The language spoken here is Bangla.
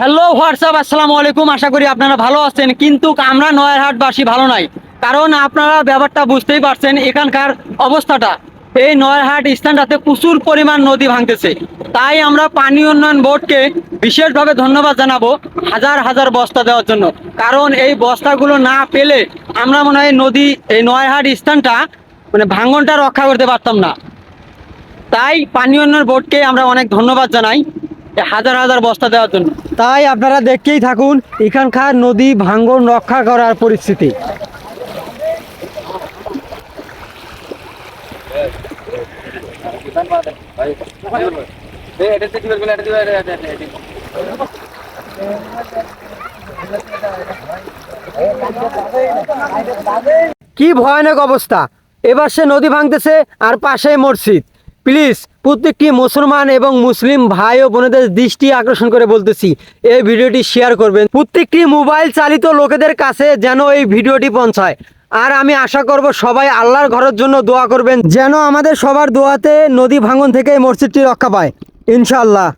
হ্যালো হোয়াটসঅ্যাপ আসসালামু আলাইকুম আশা করি আপনারা ভালো আছেন। কিন্তু আমরা নয়ারহাটবাসী ভালো নাই। কারণ আপনারা ব্যাপারটা বুঝতেই পারছেন এখানকার অবস্থাটা। এই নয়ারহাট স্থানটাতে প্রচুর পরিমাণ নদী ভাঙতেছে। তাই আমরা পানি উন্নয়ন বোর্ডকে বিশেষভাবে ধন্যবাদ জানাব হাজার হাজার বস্তা দেওয়ার জন্য। কারণ এই বস্তাগুলো না পেলে আমরা মনে হয় নদী, এই নয়ারহাট স্থানটা মানে ভাঙনটা রক্ষা করতে পারতাম না। তাই পানি উন্নয়ন বোর্ডকে আমরা অনেক ধন্যবাদ জানাই। হাজার হাজার বস্তা দেওয়ার জন্য। তাই আপনারা দেখতেই থাকুন, এখানকার নদী ভাঙ্গন রক্ষা করার পরিস্থিতি। কি ভয়ানক অবস্থা। এবার সে নদী ভাঙতেছে, আর পাশেই মসজিদ। প্লিজ, প্রত্যেকটি মুসলমান এবং মুসলিম ভাই ও বোনেদের দৃষ্টি আকর্ষণ করে বলতেছি, এই ভিডিওটি শেয়ার করবেন। প্রত্যেকটি মোবাইল চালিত লোকেদের কাছে যেন এই ভিডিওটি পৌঁছায়। আর আমি আশা করব সবাই আল্লাহর ঘরের জন্য দোয়া করবেন, যেন আমাদের সবার দোয়াতে নদী ভাঙন থেকে মসজিদটি রক্ষা পায়। ইনশাআল্লাহ।